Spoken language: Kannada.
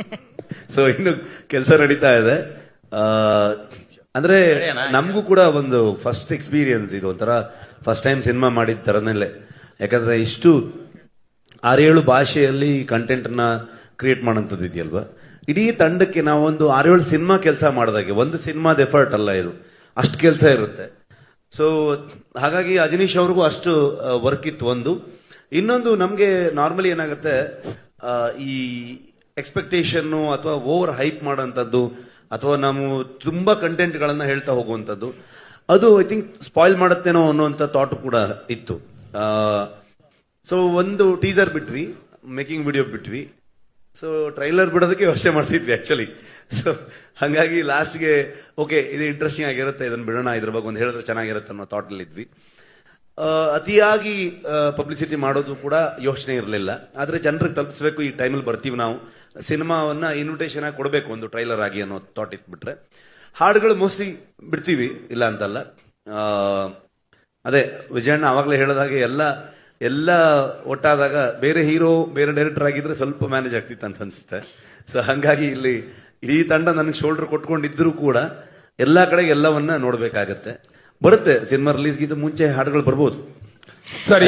ಸೊ ಇನ್ನು ಕೆಲಸ ನಡೀತಾ ಇದೆ. ಅಂದ್ರೆ ನಮಗೂ ಕೂಡ ಒಂದು ಫಸ್ಟ್ ಎಕ್ಸ್ಪೀರಿಯನ್ಸ್ ಇದು ಒಂಥರ ಫಸ್ಟ್ ಟೈಮ್ ಸಿನಿಮಾ ಮಾಡಿದ ತರನಲ್ಲೇ. ಯಾಕಂದ್ರೆ ಇಷ್ಟು ಆರೇಳು ಭಾಷೆಯಲ್ಲಿ ಕಂಟೆಂಟ್ನ ಕ್ರಿಯೇಟ್ ಮಾಡೋಂಥದ್ದು ಇದೆಯಲ್ವಾ? ಇಡೀ ತಂಡಕ್ಕೆ ನಾವೊಂದು ಆರೇಳು ಸಿನಿಮಾ ಕೆಲಸ ಮಾಡಿದಾಗೆ ಒಂದು ಸಿನಿಮಾದ ಎಫರ್ಟ್ ಅಲ್ಲ ಇದು. ಅಷ್ಟು ಕೆಲಸ ಇರುತ್ತೆ. ಸೊ ಹಾಗಾಗಿ ಅಜನೀಶ್ ಅವ್ರಿಗೂ ಅಷ್ಟು ವರ್ಕ್ ಇತ್ತು ಒಂದು. ಇನ್ನೊಂದು ನಮಗೆ ನಾರ್ಮಲಿ ಏನಾಗುತ್ತೆ ಈ ಎಕ್ಸ್ಪೆಕ್ಟೇಷನ್ ಅಥವಾ ಓವರ್ ಹೈಪ್ ಮಾಡೋಂಥದ್ದು ಅಥವಾ ನಾವು ತುಂಬ ಕಂಟೆಂಟ್ಗಳನ್ನು ಹೇಳ್ತಾ ಹೋಗುವಂಥದ್ದು, ಅದು ಐ ಥಿಂಕ್ ಸ್ಪಾಯ್ಲ್ ಮಾಡುತ್ತೇನೋ ಅನ್ನುವಂಥ ಥಾಟ್ ಕೂಡ ಇತ್ತು. ಸೊ ಒಂದು ಟೀಸರ್ ಬಿಟ್ವಿ ಮೇಕಿಂಗ್ ವಿಡಿಯೋ ಬಿಟ್ವಿ. ಸೊ ಟ್ರೈಲರ್ ಬಿಡೋದಕ್ಕೆ ವ್ಯವಸ್ಥೆ ಮಾಡ್ತಿದ್ವಿ ಆ್ಯಕ್ಚುಲಿ ಸೊ ಹಂಗಾಗಿ ಲಾಸ್ಟ್ಗೆ ಓಕೆ ಇದು ಇಂಟ್ರೆಸ್ಟಿಂಗ್ ಆಗಿರುತ್ತೆ, ಇದನ್ನು ಬಿಡೋಣ, ಇದ್ರ ಬಗ್ಗೆ ಒಂದು ಹೇಳಿದ್ರೆ ಚೆನ್ನಾಗಿರುತ್ತೆ ಅನ್ನೋ ಥಾಟ್ ಅಲ್ಲಿ ಇದ್ವಿ ಅತಿಯಾಗಿ ಪಬ್ಲಿಸಿಟಿ ಮಾಡೋದು ಕೂಡ ಯೋಚನೆ ಇರಲಿಲ್ಲ. ಆದರೆ ಜನರಿಗೆ ತಲುಪಿಸ್ಬೇಕು, ಈ ಟೈಮಲ್ಲಿ ಬರ್ತೀವಿ ನಾವು. ಸಿನಿಮಾವನ್ನ ಇನ್ವಿಟೇಷನ್ ಆಗಿ ಕೊಡಬೇಕು ಒಂದು ಟ್ರೈಲರ್ ಆಗಿ ಅನ್ನೋ ಥಾಟ್ ಇಟ್ಬಿಟ್ರೆ. ಹಾಡುಗಳು ಮೋಸ್ಟ್ಲಿ ಬಿಡ್ತೀವಿ, ಇಲ್ಲ ಅಂತಲ್ಲ. ಅದೇ, ವಿಜಯಣ್ಣ ಆವಾಗಲೇ ಹೇಳಿದಾಗೆ ಎಲ್ಲ ಎಲ್ಲ ಒಟ್ಟಾದಾಗ ಬೇರೆ ಹೀರೋ, ಬೇರೆ ಡೈರೆಕ್ಟರ್ ಆಗಿದ್ರೆ ಸ್ವಲ್ಪ ಮ್ಯಾನೇಜ್ ಆಗ್ತಿತ್ತು ಅಂತ ಅನ್ಸುತ್ತೆ. ಸೊ ಹಂಗಾಗಿ ಇಲ್ಲಿ ಇಡೀ ತಂಡ ನನಗೆ ಶೋಲ್ಡರ್ ಕೊಟ್ಕೊಂಡಿದ್ದರೂ ಕೂಡ ಎಲ್ಲ ಕಡೆ ಎಲ್ಲವನ್ನ ನೋಡ್ಬೇಕಾಗತ್ತೆ. ಬರುತ್ತೆ ಸಿನಿಮಾ ರಿಲೀಸ್ಗಿಂತ ಮುಂಚೆ ಹಾಡುಗಳು ಬರ್ಬೋದು. ಸರಿ